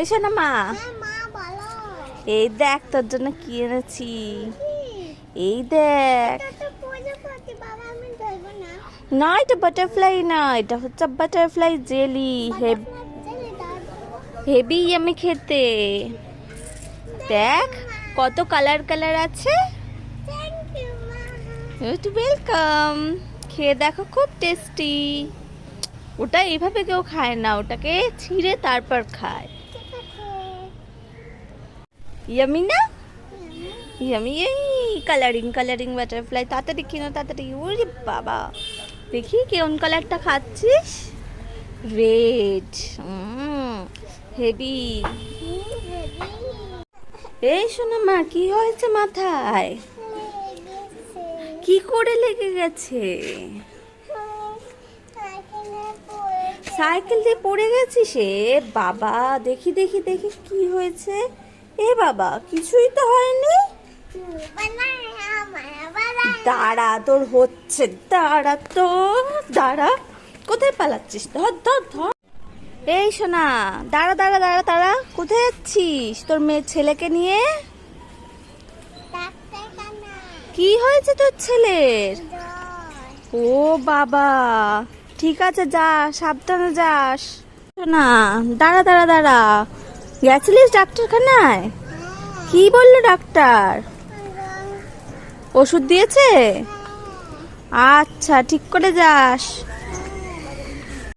এসো না মা। এই দেখ তোর জন্য কি এনেছি। এই দেখ। না। এটা বাটারফ্লাই না এটা হচ্ছে বাটারফ্লাই জেলি হেভি আমি খেতে। দেখ কত কালার কালার আছে। ওয়েলকাম খেয়ে দেখো খুব টেস্টি ওটা এইভাবে কেউ খায় না ওটাকে ছিঁড়ে তারপর খায়। ইয়ামি না yummy yummy colouring colouring butterfly তাড়াতাড়ি কিনো তাড়াতাড়ি ওরে বাবা দেখি কোন কালারটা খাচ্ছিস রেড হেভি এই শোনো মা, কি হয়েছে মাথায়? কি করে লেগে গেছে? সাইকেল দিয়ে পড়ে গেছিস? এ বাবা, দেখি দেখি দেখি কি হয়েছে। এ বাবা কিছুই তো হয়নি? দাঁড়া তোর হচ্ছে। দাঁড়া তো দাঁড়া। কোথায় পালাচ্ছিস? ধর ধর ধর। এই শোনা দাঁড়া দাঁড়া দাঁড়া দাঁড়া। কোথায় যাচ্ছিস তোর মেয়ের ছেলেকে নিয়ে? কি হয়েছে তোর ছেলের? ও বাবা ঠিক আছে যা সাবধানে যাস। শোনা দাঁড়া দাঁড়া দাঁড়া। গেছিলিস ডাক্তারখানায়? কি বলল ডাক্তার? ওষুধ দিয়েছে? আচ্ছা ঠিক করে যাস।